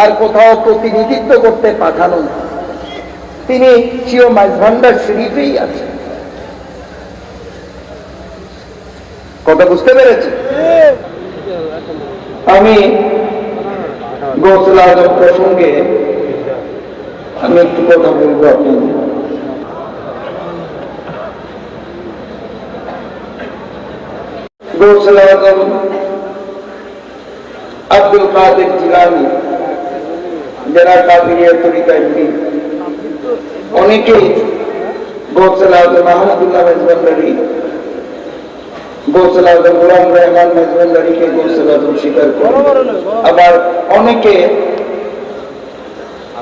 আর কোথাও প্রতিনিধিত্ব করতে পাঠানো না। তিনি চিও মাঝভান্ডার শরীফেই আছেন। কথা বুঝতে পেরেছি আমি গৌসল আজম প্রসঙ্গে আমি একটু কথা বলব আপনাদের গৌসল আজম আব্দুল কাদের জিলানি যারা কাবিরিয়া তরিকায় পীর, অনেকেই গৌসল আজম মাহমুদুল্লাহ মেজবান্ডারি গৌসল আজম গোলাম রহমান মেজবান্ডারিকে গৌসল আজম স্বীকার করে আবার অনেকে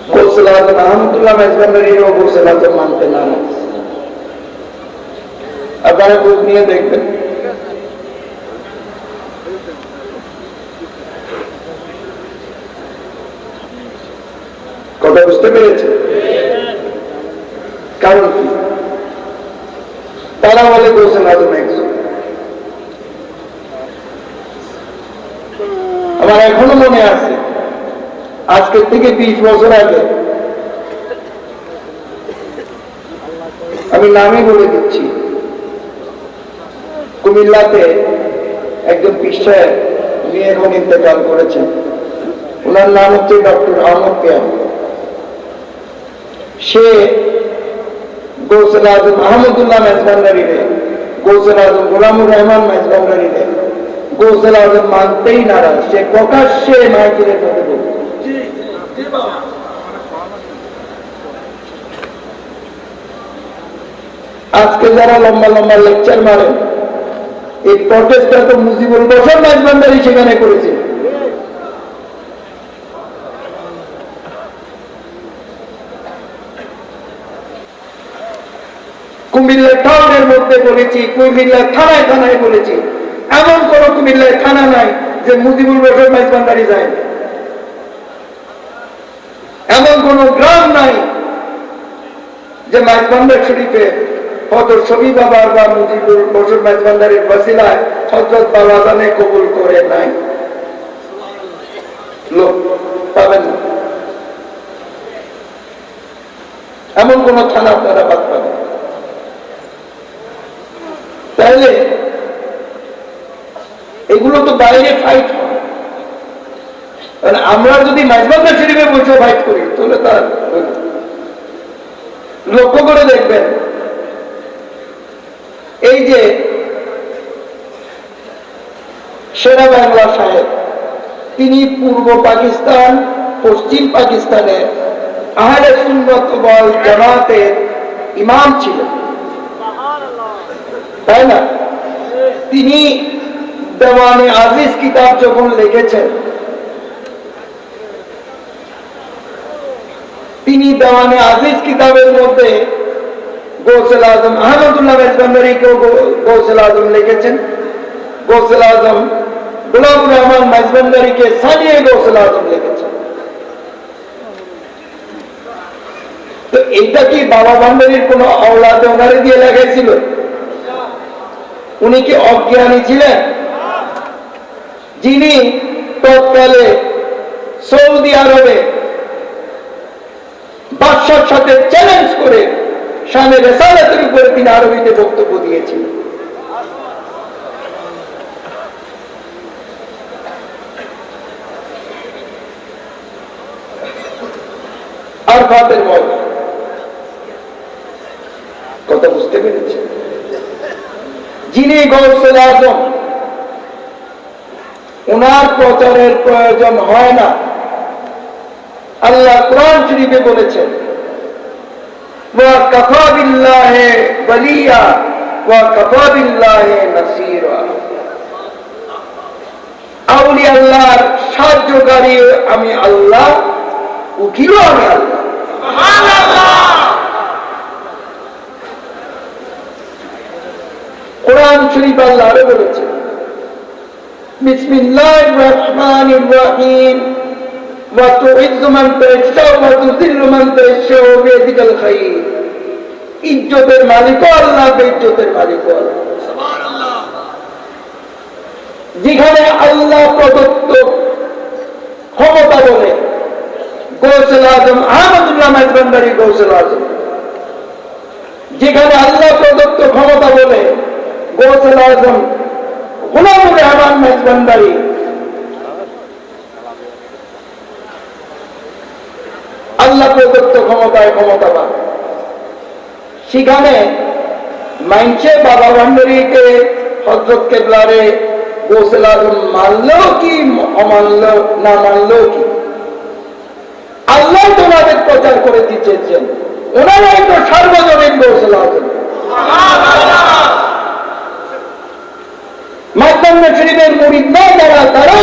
গৌসল আজম আহমদুল্লাহ মেজবান্ডারির ও গৌসল আজম মানতে না আপনারা খোঁজ নিয়ে দেখবেন কথা বুঝতে পেরেছে কারণ কি? তারা বলে আজম একজন। আমার এখনও মনে আছে আজকের থেকে বিশ বছর আগে আমি নামই বলে দিচ্ছি, কুমিল্লাতে একজন পিসায় উনি এখন ইন্তেকাল করেছেন। ওনার নাম হচ্ছে ডক্টর আহমদ পেয়াম সে গৌসল আজম আহমদুল্লাহ মেজবান্ডারিরে গৌসল আজম গোলামুর রহমান মেজবান্ডারিরে গৌসল আজম মানতেই নারাজ। সে প্রকাশ্যে মাইকেলের মধ্যে বলতো আজকে যারা লম্বা লম্বা লেকচার মারেন, এই প্রটেস্টটা তো মুজিবুল বসর মেজবান্ডারি সেখানে করেছে। মধ্যে বলেছি, কুমিল্লা থানায় থানায় বলেছি। এমন কোন কুমিল্লায় থানা নাই যে মুজিবুল বসর মেজবান্ডারি যায়। এমন কোন গ্রাম নাই যে মেজবান্ডার শরীফে হজর ছবি বাবার বা মুজিবুল বসর মেজবান্ডারির বসিলায় হজরত বাবাজানে কবুল করে নাই। লোক পাবেন না। এমন কোন থানা আপনারা বাদ পাবেন। তাহলে এগুলো তো বাইরে ফাইট কারণ আমরা যদি মাঝবান্ধা শরীফে বসে ফাইট করি, তাহলে তার, লক্ষ্য করে দেখবেন, এই যে সেরা বাংলা সাহেব, তিনি পূর্ব পাকিস্তান, পশ্চিম পাকিস্তানে আহলে সুন্নত বল জামাতের ইমাম ছিলেন। তাই না? তিনি দেওয়ানে আজিজ কিতাব যখন লিখেছেন, তিনি দেওয়ানে আজিজ কিতাবের মধ্যে গৌসেল আজম, আহমদুল্লাহ মেজবান্ডারিকেও গৌসেল আজম লিখেছেন। গৌসেল আজম গোলাম রহমান মেজবান্ডারিকে সানিয়ে গৌসেল আজম লিখেছেন। তো এইটা কি বাবা ভান্ডারির কোন অওলাদে ওনারে দিয়ে লাগাইছিল উনি কি অজ্ঞানী ছিলেন? যিনি তৎকালে সৌদি আরবে বাদশার সাথে চ্যালেঞ্জ করে স্বামী রেসালাতের উপরে তিনি আরবিতে বক্তব্য দিয়েছিলেন। আর ফাতের মত কথা বুঝতে পেরেছি যিনি গৌসুল আজম ওনার প্রচারের প্রয়োজন হয় না। আল্লাহ কোরআন শরীফে বলেছেন সাহায্যকারী আমি আল্লাহ উঠিল আমি আল্লাহ। কোরআন শরীফ আল্লাহ আরও বলেছে। ইজ্জতের মালিকও আল্লাহ বেজ্জতের মালিকও যেখানে আল্লাহ প্রদত্ত ক্ষমতা বলে গৌসল আজম আহমদুল্লাহ মাইজবান্ডারি গৌসল আজম। যেখানে আল্লাহ প্রদত্ত ক্ষমতা বলে আল্লাহ প্রদত্ত ক্ষমতায় ক্ষমতাবান। সেখানে মাইনছে বাবা হজরত কেবলারে আজম কি অমানল না মানলেও কি? আল্লাহ তোমাদের প্রচার করে দিচ্ছেন ওনারাই তো সার্বজনীন গোসেল আজম মাধ্যমে শরীফের মুড়িদ না যারা তারাও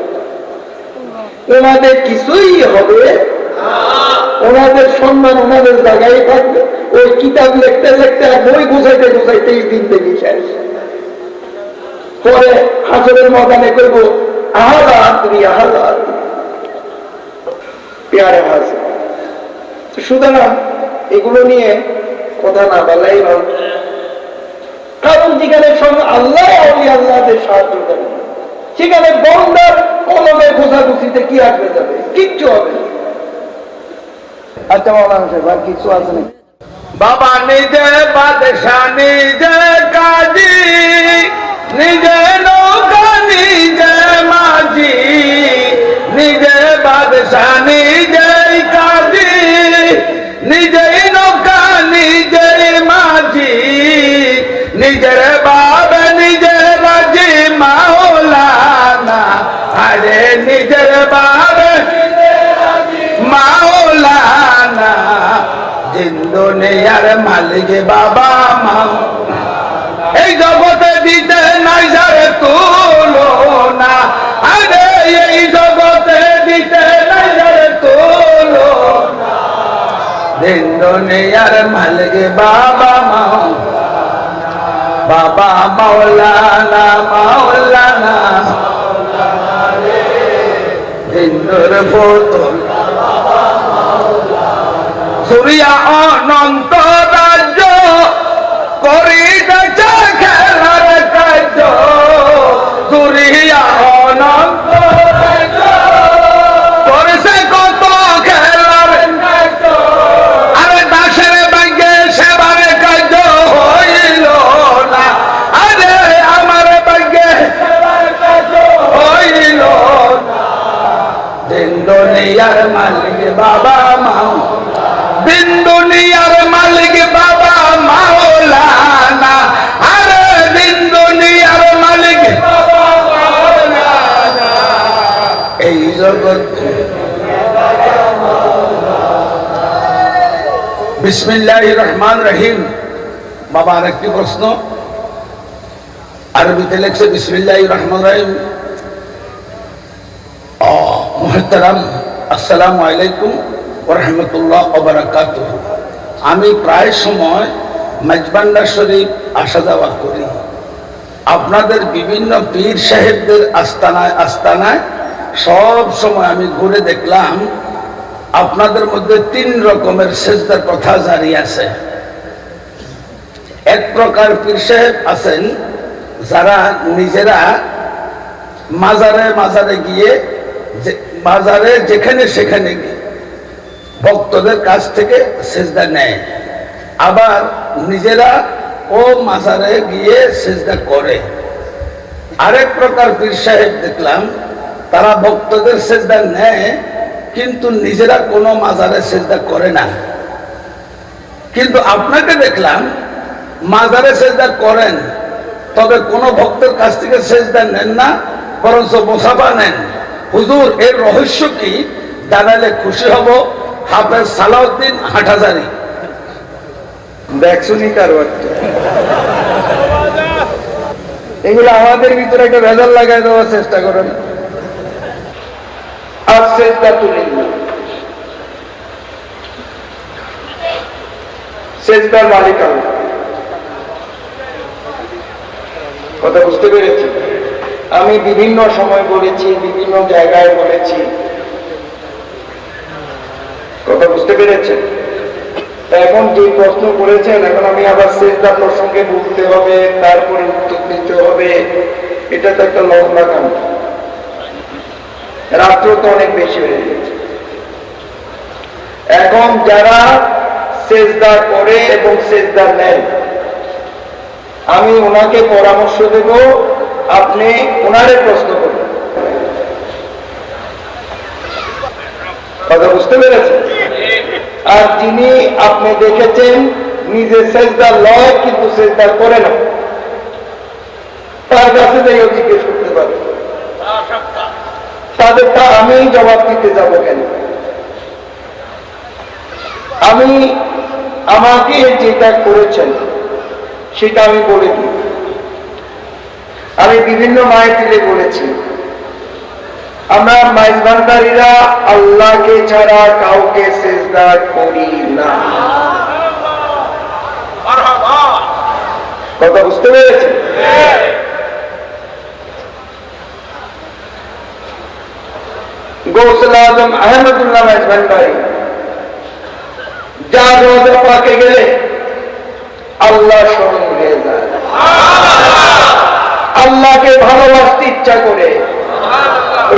ওনাদের কিছুই হবে? ওনাদের সম্মান ওনাদের জায়গায় থাকবে। ওই কিতাব লিখতে লিখতে বই গুছাইতে গুছাইতেই দিন দেখি শেষ? পরে হাসরের ময়দানে করব আহাদা তুমি আহাদা সুতরাং এগুলো নিয়ে কথা না বলাই ভালো। কারণ যেখানে সঙ্গে আল্লাহ আলী আল্লাহদের সাহায্য করে। সেখানে বন্দার কলমে ঘোষাঘুষিতে কি আসবে যাবে কিচ্ছু হবে। আচ্ছা মাওলানা সাহেব আর কিছু আছে নাকি বাবা নিজে বাদশাহ নিজে কাজী নিজে নৌকা নিজে মাঝি নিজে বাদশাহ নিজে কাজী নিজে বাব মাওলানা জিন্দুনিয়ার মালিক বাবা মা। এই জগতে দিতে নাই যারে তুলনা। আরে, এই জগতে দিতে নাই যারে তুলনা। জিন্দুনিয়ার মালিক বাবা মা। বাবা মাওলানা মাওলানা। হিন্দুর বোতল সূর্যা অনন্ত রাজ্য করিতেছে খেলার কার্য। সূর্যা অনন্ত দুনিয়ার মালিক বাবা মালিক বাবা মাওলানা। আরে দিন দুনিয়ার মালিক এই জগৎ। বিসমিল্লাহ রহমান রহিম। বাবা, আর একটি প্রশ্ন। আরবিতে লেখছে বিসমিল্লাহ রহমান রহিম। মোহতারাম। আসসালামু আলাইকুম রহমতুল্লাহ ওবরাকাত আমি প্রায় সময় মেজবান্ডা শরীফ আসা যাওয়া করি। আপনাদের বিভিন্ন পীর সাহেবদের আস্তানায় আস্তানায় সব সময় আমি ঘুরে দেখলাম, আপনাদের মধ্যে তিন রকমের সেজদার কথা জারি আছে। এক প্রকার পীর সাহেব আছেন, যারা নিজেরা মাজারে মাজারে গিয়ে বাজারে যেখানে সেখানে ভক্তদের কাছ থেকে সেজদা নেয়। আবার নিজেরা ও মাজারে গিয়ে সেজদা করে। আরেক প্রকার পীর সাহেব দেখলাম, তারা ভক্তদের সেজদা নেয়, কিন্তু নিজেরা কোনো মাজারে সেজদা করে না। কিন্তু আপনাকে দেখলাম, মাজারে সেজদা করেন, তবে কোনো ভক্তের কাছ থেকে সেজদা নেন না, বরঞ্চ মোসাফা নেন। হুজুর, এর রহস্য কি? জানালে খুশি হব, হাফেজ সালাউদ্দিন হাটহাজারি। দেখছুনি কারবারটা এগুলো আমাদের ভিতরে একটা ভেজাল লাগাই দেওয়ার চেষ্টা করেন। কথা বুঝতে পেরেছি? আমি বিভিন্ন সময় বলেছি, বিভিন্ন জায়গায় বলেছি। কথা বুঝতে পেরেছেন? এখন যে প্রশ্ন করেছেন, এখন আমি আবার সেজদা প্রসঙ্গে বলতে হবে, তারপরে উত্তর দিতে হবে। এটা তো একটা লম্বা কাম রাত্র তো অনেক বেশি হয়ে গেছে। এখন যারা সেজদা করে এবং সেজদা নেয়, আমি ওনাকে পরামর্শ দেব আপনি ওনারে প্রশ্ন করবেন কথা বুঝতে পেরেছেন? আর যিনি আপনি দেখেছেন, নিজে সেজদা লয়, কিন্তু সেজদা করে না। তার কাছে যাইও জিজ্ঞেস করতে পারে তাদেরটা আমি জবাব দিতে যাব কেন? আমি, আমাকে যেটা করেছেন, সেটা আমি বলে দিই। আমি বিভিন্ন মায়ের বলেছি। আমরা মাইজবানদারীরা আল্লাহকে ছাড়া কাউকে সেজদা করি না। কথা বুঝতে পেরেছি গৌসল আজম আহমদুল্লাহ মাইজবানদারি, যা রোজা পাকে গেলে আল্লাহ স্মরণ হয়ে যায়। আল্লাহকে ভালোবাসতে ইচ্ছা করে।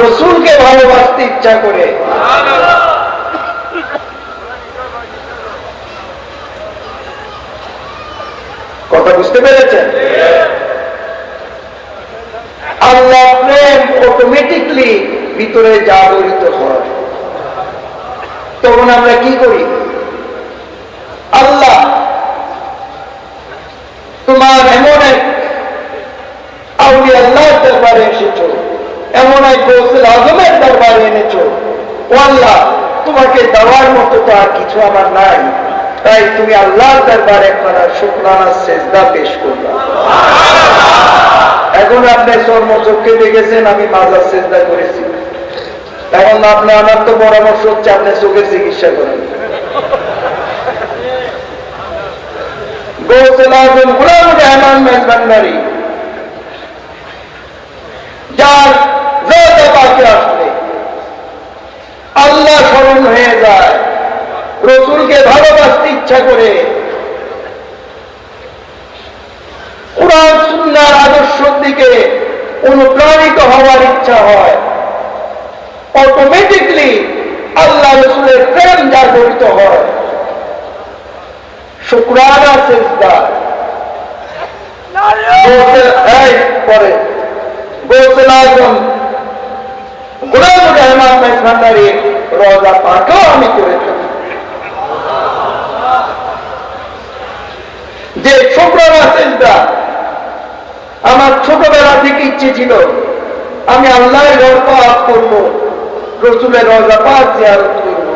রসুলকে ভালোবাসতে ইচ্ছা করে। কথা বুঝতে পেরেছেন? আল্লাহ প্রেম অটোমেটিকলি ভিতরে জাগরিত হয় তখন আমরা কি করি? আল্লাহ, তোমার এমন এক আল্লাহর দরবারে এসেছ। এমন এক আজমের দরবারে এনেছো। আল্লাহ তোমাকে দেওয়ার মতো তো আর কিছু আমার নাই। তাই তুমি আল্লাহর দরবারে পেশ এখন আপনি চর্ম চোখে দেখেছেন, আমি মাজার সেজদা করেছি। এখন আপনি আমার তো পরামর্শ হচ্ছে আপনি চোখের চিকিৎসা করেন। গৌসুল আজম গুলাম যার রোজা পাকে আসলে আল্লাহ স্মরণ হয়ে যায় রসুলকে ভালোবাসতে ইচ্ছা করে। কোরআন সুন্নার আদর্শের দিকে অনুপ্রাণিত হওয়ার ইচ্ছা হয়। অটোমেটিকলি আল্লাহ রসুলের প্রেম জাগরিত হয়। শুক্রানা সেজদা। এই পরে। যে শুক্রবার আমার ছোটবেলা থেকে ইচ্ছে ছিল আমি আল্লাহর ঘর পাক করব, রসুলের রোজা পাক জিয়ারত করব।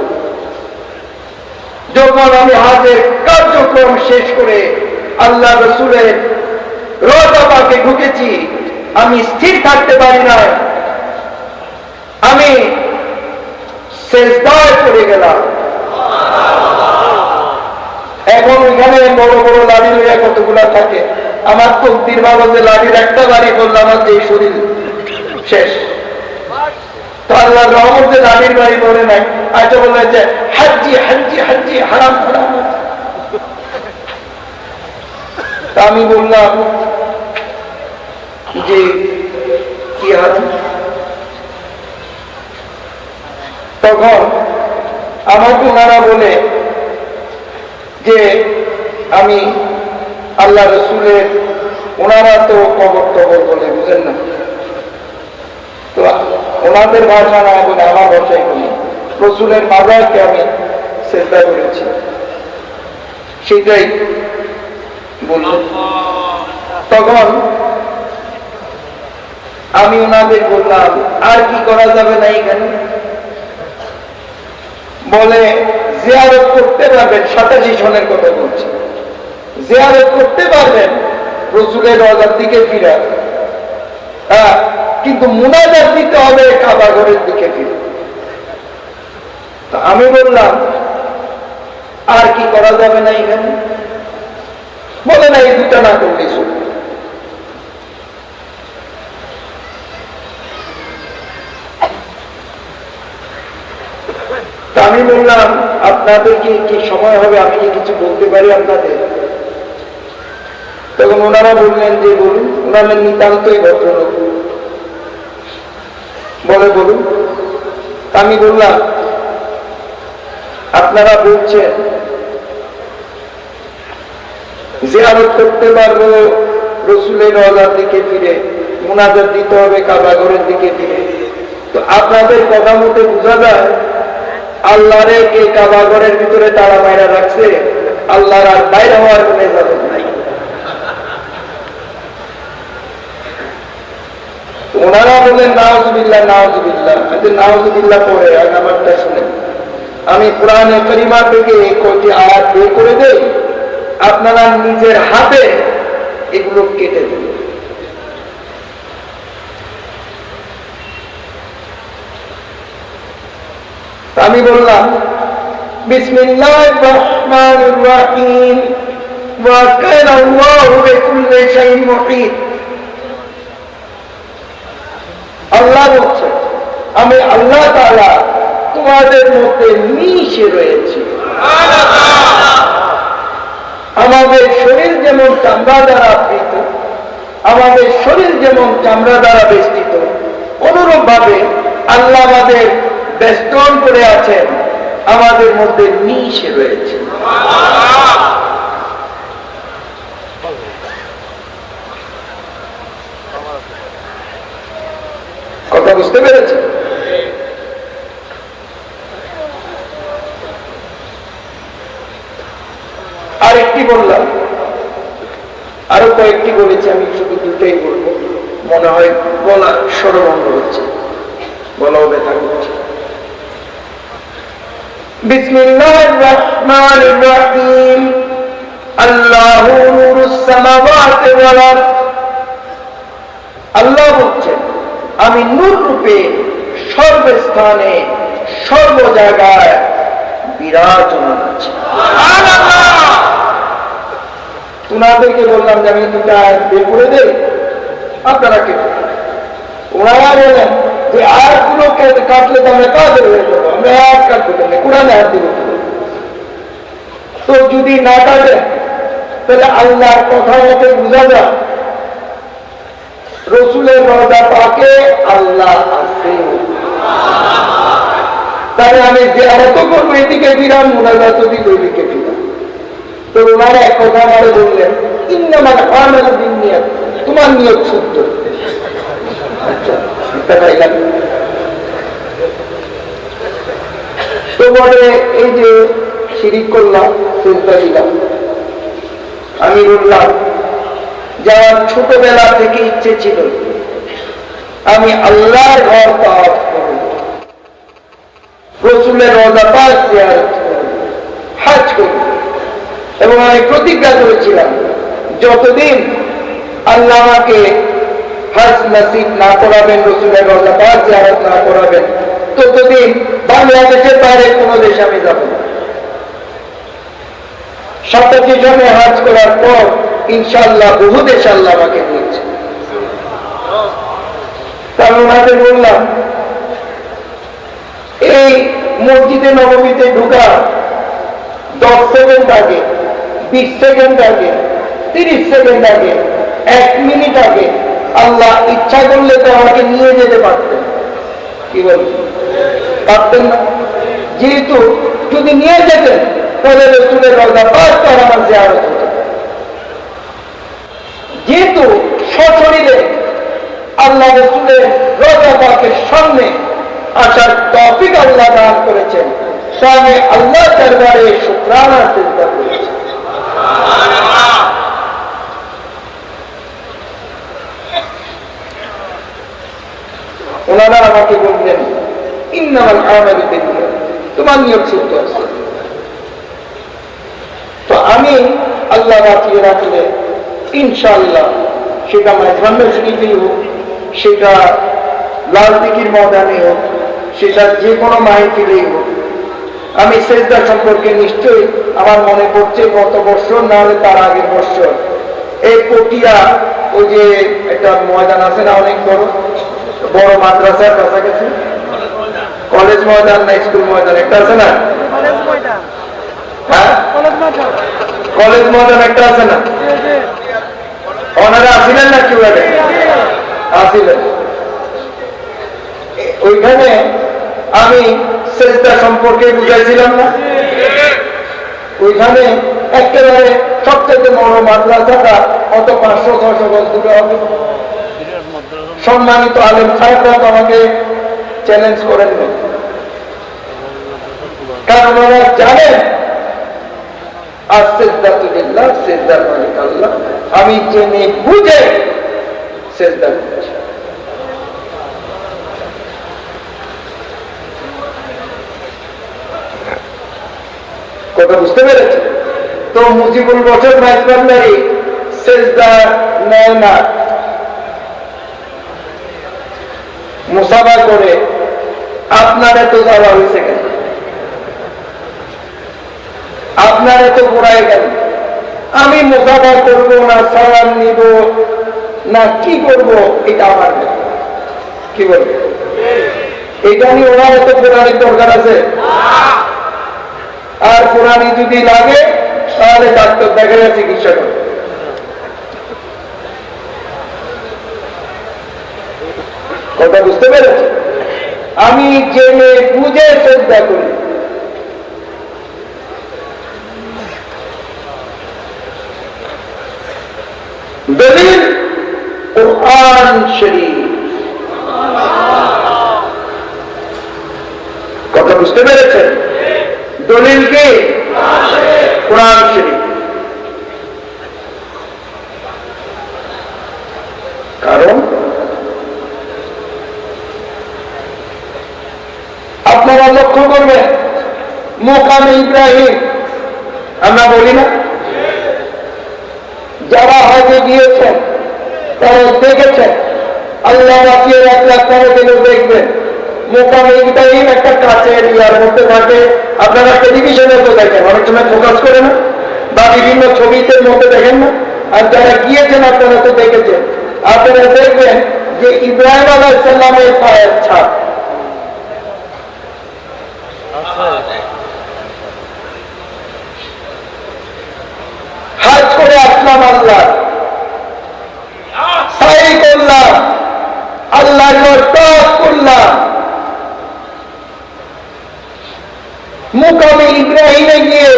যখন আমি হাজের কার্যক্রম শেষ করে আল্লাহ রসুলের রোজা পাকে ঢুকেছি আমি স্থির থাকতে পারি না। আমি শেষদায় পড়ে গেলাম। এখন ওইখানে বড় বড় লাড়ি লইয়া কতগুলা থাকে। আমার তকদির ভালো যে লাড়ির একটা বাড়ি করলাম আমার যে শরীর শেষ। তো আমি বললাম যে হারাম তখন আমাকে ওনারা বলে যে আমি আল্লাহ রসুলের ওনারা তো কবর টবর বলে, বুঝেন না? তো ওনাদের ভাষা না বলে আমার ভাষাই বলি। রসুলের মাজারকে আমি চেষ্টা করেছি। সেটাই বলল তখন আমি ওনাদের বললাম, আর কি করা যাবে না এখানে? বলে, জিয়ারত করতে পারবেন, সাতাশি সনের কথা বলছি। জিয়ারত করতে পারবেন, রসুলের রজার দিকে ফিরা। হ্যাঁ কিন্তু মুনাজাত দিতে হবে কাবা ঘরের দিকে ফিরে। আমি বললাম, আর কি করা যাবে না এখানে? বলে, না, এই দুটা না করলে আমি বললাম, আপনাদেরকে কি কি সময় হবে? আমি কি কিছু বলতে পারি আপনাদের? তখন ওনারা বললেন যে, বলুন। ওনারা নিতান্তই ভদ্রলোক। বলে, বলুন। আমি বললাম, আপনারা বলছেন জিয়ারত করতে পারব, রসুলের রজার দিকে ফিরে, মুনাজাত দিতে হবে কাবাগরের দিকে ফিরে। তো আপনাদের কথা মতে বোঝা যায় আল্লাহরে কে কাবাগরের ভিতরে তারা বাইরে রাখছে আর বাইরে হওয়ার ওনারা বলেন নাওজবিল্লাহ নাওজবিল্লাহ কিন্তু নাওজবিল্লাহ পরে আগে আমারটা শুনেন আমি কোরআনে করিমা থেকে কয়টি আয়াত বের করে দেই, আপনারা নিজের হাতে এগুলো কেটে দেন। আমি বললাম আল্লাহ বলছে, আমি আল্লাহ তোমাদের মধ্যে মিশে রয়েছি। আমাদের শরীর যেমন চামড়া দ্বারা আবৃত, আমাদের শরীর যেমন চামড়া দ্বারা বেষ্টিত, অনুরূপভাবে আল্লাহ আমাদের বেষ্টন করে আছেন, আমাদের মধ্যে মিশে রয়েছে। কথা বুঝতে পেরেছে আর একটি বললাম, আরও কয়েকটি বলেছি, আমি শুধু দুটোই বলব। মনে হয় বলা সরবন্ধ হচ্ছে। বলাও ব্যথা করছে। বিসমিল্লাহ রহমান রহিম। আল্লাহ নূরুস সামাওয়াতি ওয়াল আরদ। আল্লাহ বলছেন আমি নূর রূপে সর্বস্থানে সর্ব জায়গায় বিরাজমান আছি। ওনাদেরকে বললাম যে, আমি দুটা বের করে দেই। আপনারা কে? ওনারা বলেন যে আয়াতগুলো কাটলে তো আমরা কাজের হয়ে যাব? আমরা আয়াত কাটবো কেন কোরআনে আয়াত দিব? তো যদি না কাটে, তাহলে আল্লাহর কথা মতে বোঝা যায়। রসুলের রজা পাকে আল্লাহ আছে। তাহলে আমি যে আরত করব, এদিকে ফিরাম, মোনাজাত দিক ওইদিকে ফিরাম। তো ওনারা এক কথা আমারে বললেন, ইন্নামাল আমাল বিনিয়াত, তোমার নিয়ত শুদ্ধ। আচ্ছা। এটা পাইলাম তো এই যে শিরিক করলাম চিন্তা দিলাম। আমি বললাম যার ছোটবেলা থেকে ইচ্ছে ছিল আমি আল্লাহর ঘর পাওয়া করব। রসুলের রজা পাশ জিয়ারত করব, হাজ করব। এবং আমি প্রতিজ্ঞা করেছিলাম যতদিন আল্লাহ আমাকে হাজ নসিব না করাবেন, রসুলের রজা পাশ জিয়ারত না করাবেন, ততদিন বাংলাদেশের বাইরে কোনো দেশে আমি যাব হাজ করার পর ইনশাল্লাহ বহু দেশ আল্লাহ আমাকে দিয়েছে। তার ওনাদের বললাম, এই মসজিদে নবমীতে ঢুকা দশ সেকেন্ড আগে, বিশ সেকেন্ড আগে, তিরিশ সেকেন্ড আগে, এক মিনিট আগে আল্লাহ ইচ্ছা করলে তো আমাকে নিয়ে যেতে পারতেন। কি বলছেন পারতেন না? যেহেতু যদি নিয়ে যেতেন, তাহলে রসুলের রজা পাঁচ তার আমার জিয়ারত হতো। যেহেতু সশরীরে আল্লাহ রসুলের রজা পাকের সামনে আসার টপিক আল্লাহ দান করেছেন আমি আল্লাহ দরবারে শুক্রানা চিন্তা করেছি ওনারা আমাকে বললেন, ইন্নামাল বিনিয়াত তোমার নিয়ত শুদ্ধ আছে। তো আমি আল্লাহ বাঁচিয়ে রাখলে ইনশাআল্লাহ সেটা মাঝভান্ড শরীফেই হোক, সেটা লাল দিঘির ময়দানে হোক, সেটা যে কোনো মাহিতিলেই হোক, আমি সেজদা সম্পর্কে নিশ্চয়ই আমার মনে পড়ছে গত বছর না হলে তার আগের বছর। এই পটিয়া, ওই যে একটা ময়দান আছে না অনেক বড়? বড় মাদ্রাসার কাছাকাছি? কলেজ ময়দান না স্কুল ময়দান? একটা আছে না? কলেজ ময়দান। হ্যাঁ? কলেজ ময়দান। একটা আছে না? ওনারা আসিলেন না আসিলেন। ওইখানে আমি সেজদা সম্পর্কে বুঝাইছিলাম না। ওইখানে একেবারে সবচেয়ে বড় মাদ্রাসাটা অত পাঁচশো ছশো গজ দূরে হবে। সম্মানিত আলেম সাহেবরা আমাকে চ্যালেঞ্জ করেন কারণ ওরা জানেন আমি জেনে বুঝে কথা বুঝতে পেরেছি তো মুজিবুল বছর মাইজবান্ডারি সেজদা নেয় না। মুসাফা করে আপনার এত যাওয়া হয়েছে কেন? আপনার এত ঘোরায় কেন? আমি মুসাফা করব না, সালাম নিব না, কি করব? এটা আমার। কি বলব? এটা নিয়ে ওনার এত পুরাণের দরকার আছে? আর পুরানি যদি লাগে, তাহলে ডাক্তার দেখা যায় চিকিৎসা করে কথা বুঝতে পেরেছি? আমি জেনে বুঝে শ্রদ্ধা করি দলিল কোরআন শরীফ কথা বুঝতে পেরেছেন দলিল কি কোরআন শরীফ কারণ আপনারা লক্ষ্য করবেন মোকামে ইব্রাহিম আমরা বলি না যারা হজে গিয়েছেন তারা দেখেছেন আল্লাহ দেখবেন একটা ইয়ার মধ্যে থাকে। আপনারা টেলিভিশনে তো দেখেন, অনেক সময় করে না। বা বিভিন্ন ছবিতে মধ্যে দেখেন না। আর যারা গিয়েছেন, আপনারা তো দেখেছেন। আপনারা দেখবেন যে ইব্রাহিম পায়ের ছাপ। হাজ করে আসলাম আল্লাহ সাই করলাম আল্লাহ করলাম মুকামে ইব্রাহিমে গিয়ে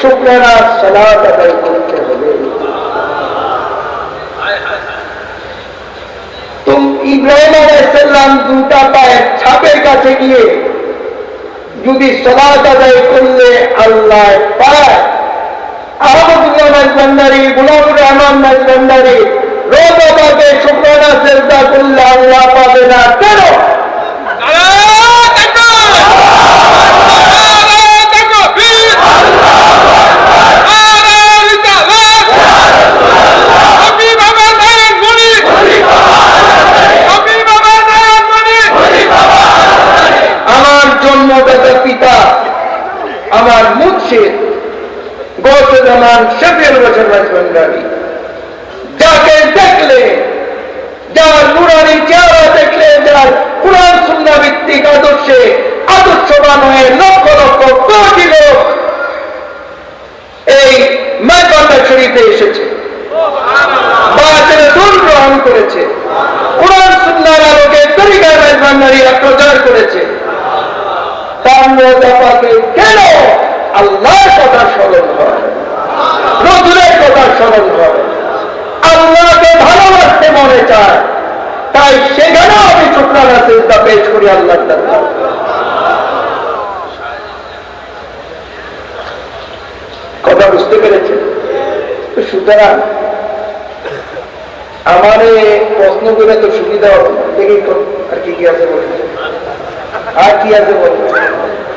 শুক্রানা সালাত আদায় করতে হবে। ইব্রাহিম আলাইসাল্লাম দুটা পায়ের ছাপের কাছে গিয়ে যদি সলাত আদায় করলে আল্লাহ পায়। আহমদুল্লাহ মাইজবান্ডারি গুলামুর রহমান মাইজবান্ডারি রোজা পাবে শুক্রানা চেষ্টা করলে আল্লাহ পাবে না। কেন আমার জন্মদাতা পিতা আমার মুর্শিদ গৌসে জামান শেফের বছর মাইজবান্ডারি যাকে দেখলে যার নুরানি চেহারা দেখলে যার কোরআন সুন্না ভিত্তিক আদর্শে আদর্শবান হয়ে লক্ষ লক্ষ কোটি লোক এই মাইকান্ডা শরীফে এসেছে বায়াতের রসুল গ্রহণ করেছে কোরআন সুন্নার আলোকে তরিকার মেজবান্ডারিরা প্রচার করেছে তার রোজাপাকে কেন আল্লাহর কথা স্মরণ হয় রসুলের কথা স্মরণ হয় আল্লাহকে ভালোবাসতে মনে চায় তাই সেখানেও আমি শুক্রানা চিন্তা পেশ করি দরবারে। কথা বুঝতে পেরেছে সুতরাং আমার এই প্রশ্ন করে তো সুবিধা হবে দেখি আর কি কি আছে বলুন। আর কি আছে বলুন।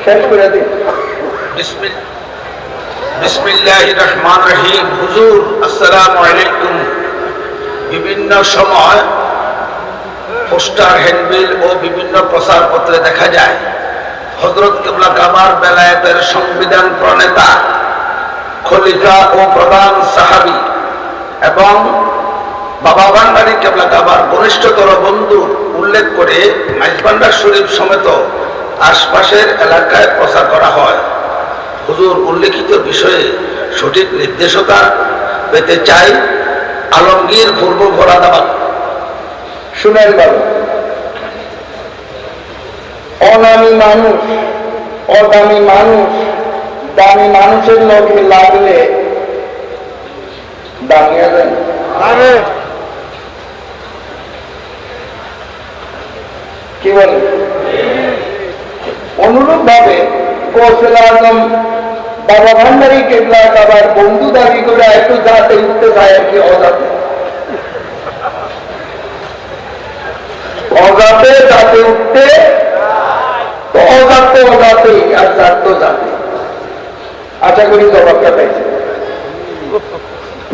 শেষ করে দিন। বিভিন্ন সময় পোস্টার, হ্যান্ডবিল ও বিভিন্ন প্রচারপত্রে দেখা যায় হজরত কেবলা কাবার বেলায়েতের সংবিধান প্রণেতা, খলিফা ও প্রধান সাহাবি এবং বাবা ভান্ডারী কেবলা কাবার ঘনিষ্ঠতর বন্ধু উল্লেখ করে মাইজবান্ডার শরীফ সমেত আশপাশের এলাকায় প্রচার করা হয়। হুজুর উল্লেখিত বিষয়ে সঠিক নির্দেশতা পেতে চাই আলমগীর পূর্ব ভরাদাবাদ শুনেন বাবু অনামী মানুষ অদামি মানুষ দামি মানুষের লোকে লাগলে দামিয়ে দেন কি বলেন অনুরূপ ভাবে কৌশল আজম বাবা ভান্ডারী কেবলা আবার বন্ধু দাবি করে একটু যাতে উঠতে চায় আর কি অজাতে অজাতে যাতে উঠতে অজাতে অজাতে আর জাত জাতে। আশা করি জবাবটা পাইছে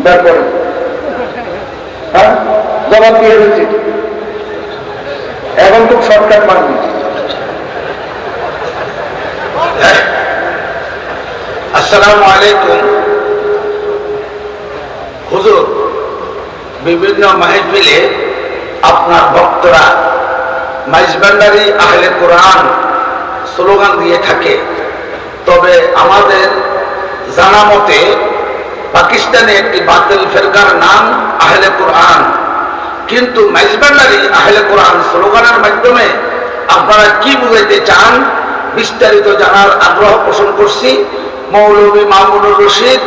বের হ্যাঁ? জবাব দিয়ে দিচ্ছি। এখন খুব শর্টকাট মানবি আসসালামু আলাইকুম। হুজুর, বিভিন্ন মাহফিলে আপনার ভক্তরা মাইজবান্ডারি আহলে কোরআন স্লোগান দিয়ে থাকে। তবে আমাদের জানা মতে পাকিস্তানে একটি বাতিল ফেরকার নাম আহলে কোরআন। কিন্তু মাইজবান্ডারি আহলে কোরআন স্লোগানের মাধ্যমে আপনারা কি বুঝাইতে চান? বিস্তারিত জানার আগ্রহ পোষণ করছি মৌলভী মামুনুর রশিদ,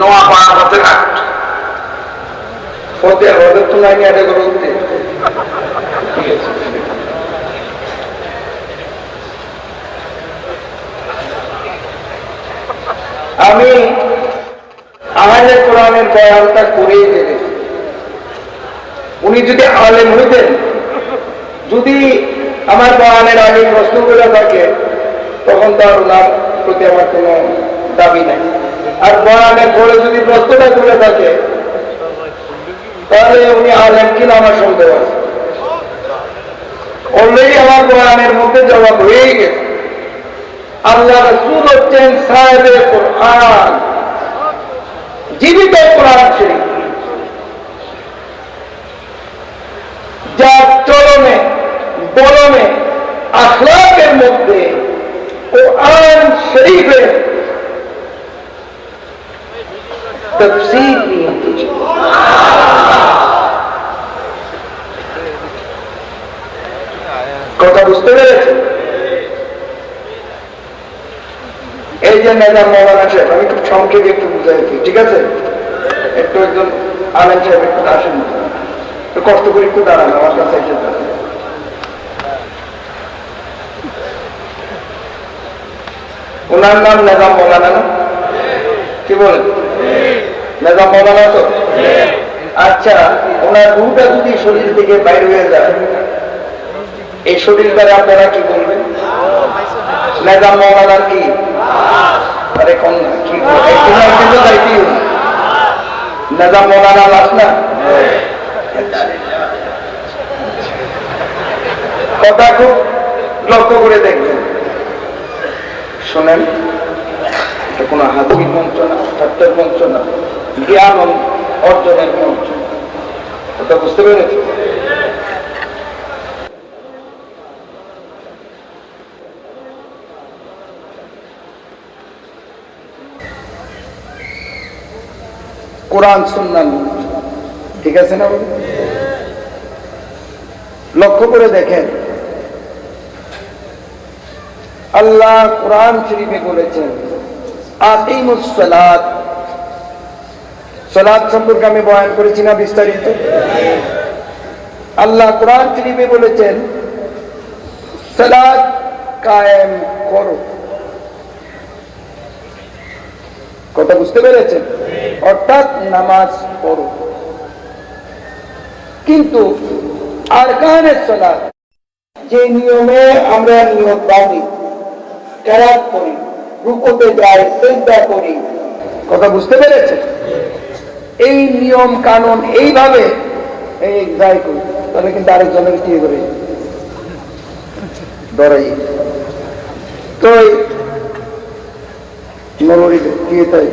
নোয়াপাড়া ফতেঘাট ওতে ওদের তো আমি আহলে কোরআনের বয়ানটা করেই দেবে উনি যদি আলেম হইতেন, যদি আমার বয়ানের আগে প্রশ্ন করে থাকে, তখন তার ওনার প্রতি আমার কোনো দাবি নাই। আর বয়ানের পরে যদি প্রশ্নটা করে থাকে তাহলে উনি আলেম কিনা আমার সন্দেহ আছে অলরেডি আমার কোরআনের মধ্যে জবাব হয়েই গেছে। আল্লাহ রসুল হচ্ছেন সাহেবে কোরআন। জীবিত কোরআন শরীফ। যার চলনে বলনে আখলাকের মধ্যে কোরআন শরীফের তফসির নিহিত ছিল। কথা বুঝতে পেরেছেন এই যে ম্যাডাম মৌলানা সাহেব আমি খুব সংক্ষেপে একটু বুঝাইছি ঠিক আছে একটু একজন আলেম সাহেব একটু আসেন কষ্ট করে একটু দাঁড়ান আমার কাছে এসে দাঁড়ান ওনার নাম নেজাম মৌলানা কি বলেন নেজাম মৌলানা তো আচ্ছা ওনার রুটা যদি শরীর থেকে বাইরে হয়ে যায়, এই শরীর দ্বারা আপনারা কি বলবেন? নেজাম মৌলানার কি? আরে কোন কি। নেজাম মৌলানা লাশ না? কথা খুব লক্ষ্য করে দেখবেন। শোনেন, এটা কোনো হাতির মঞ্চ না সত্যের মঞ্চ না। জ্ঞান অর্জনের মঞ্চ। কথা বুঝতে পেরেছি? কোরআন সুন্নান ঠিক আছে না লক্ষ্য করে দেখেন। আল্লাহ কোরআন শরীফে বলেছেন, আকিমুস সালাত সালাত সম্পর্কে আমি বয়ান করেছি না বিস্তারিত। আল্লাহ কোরআন শরীফে বলেছেন, সালাত কায়েম করো। কথা বুঝতে পেরেছেন? অর্থাৎ নামাজ পড়ো। কিন্তু আর কানের সালাত? যে নিয়মে আমরা নিয়ম বাঁধি কেরাত করি, রুকোতে যাই চিন্তা করি। কথা বুঝতে পেরেছে এই নিয়ম কানুন এইভাবে এই যাই তাহলে কিন্তু আরেকজনের কি করে ধরাই। তো মৌলবী কি তাই।